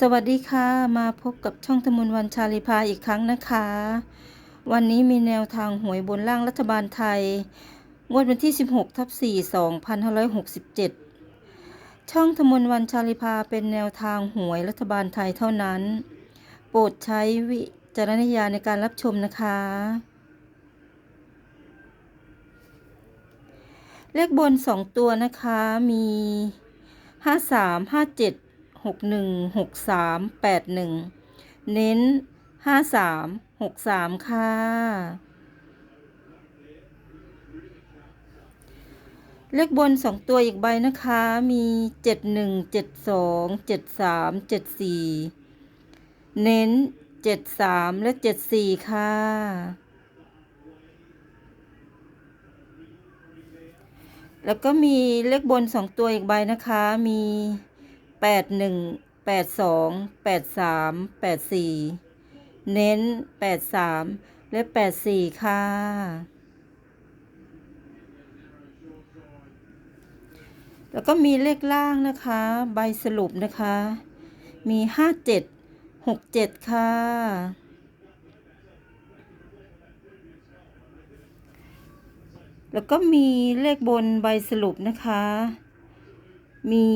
สวัสดีค่ะ มาพบกับช่องธมุนวันชาลิพาอีกครั้งนะคะ วันนี้มีแนวทางหวยบนล่างรัฐบาลไทย งวดวันที่ 16ทับ4 2567 ช่องธมุนวันชาลิพาเป็นแนวทางหวยรัฐบาลไทยเท่านั้น โปรดใช้วิจารณญาณในการรับชมนะคะ เลขบน 2 ตัวนะคะมี 53 57 หกหนึ่งหกสามแปดหนึ่งเน้นห้าสามหกสามค่ะ เลขบนสองตัวอีกใบนะคะ มีเจ็ดหนึ่งเจ็ดสองเจ็ดสามเจ็ดสี่เน้นเจ็ดสามและเจ็ดสี่ค่ะแล้วก็มีเลขบนสองตัวอีกใบนะคะ มี แปดหนึ่งแปดสองแปดสามแปดสี่เน้นแปดสามและแปดสี่ค่ะ แล้วก็มีเลขล่างนะคะ ใบสรุปนะคะ มีห้าเจ็ดหกเจ็ดค่ะแล้วก็มีเลขบนใบสรุปนะคะ มี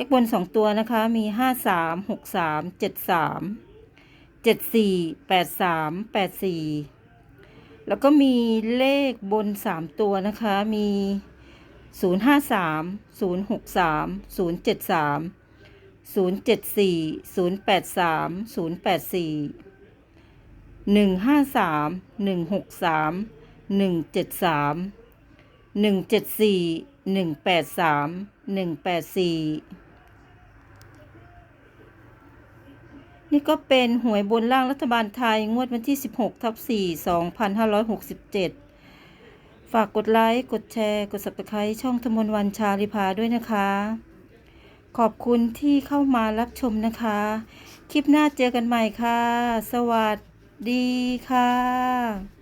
เลขบนสองตัวนะคะมีห้าสามหกสามเจ็ดสามเจ็ดสี่แปดสามแปดสี่แล้วก็มีเลขบนสามตัวนะคะมีศูนย์ห้าสามศูนย์หกสามศูนย์เจ็ดสามศูนย์เจ็ดสี่ศูนย์แปดสามศูนย์แปดสี่หนึ่งห้าสามหนึ่งหกสามหนึ่งเจ็ดสามหนึ่งเจ็ดสี่หนึ่งแปดสามหนึ่งแปดสี่ นี่ก็เป็นหวยบนล่างรัฐบาลไทย งวดวันที่ 16ทับ4 2567 ฝากกดไลค์ กดแชร์ กด subscribe ช่องธมนวันชาลิพาด้วยนะคะ ขอบคุณที่เข้ามารับชมนะคะ คลิปหน้าเจอกันใหม่ค่ะ สวัสดีค่ะ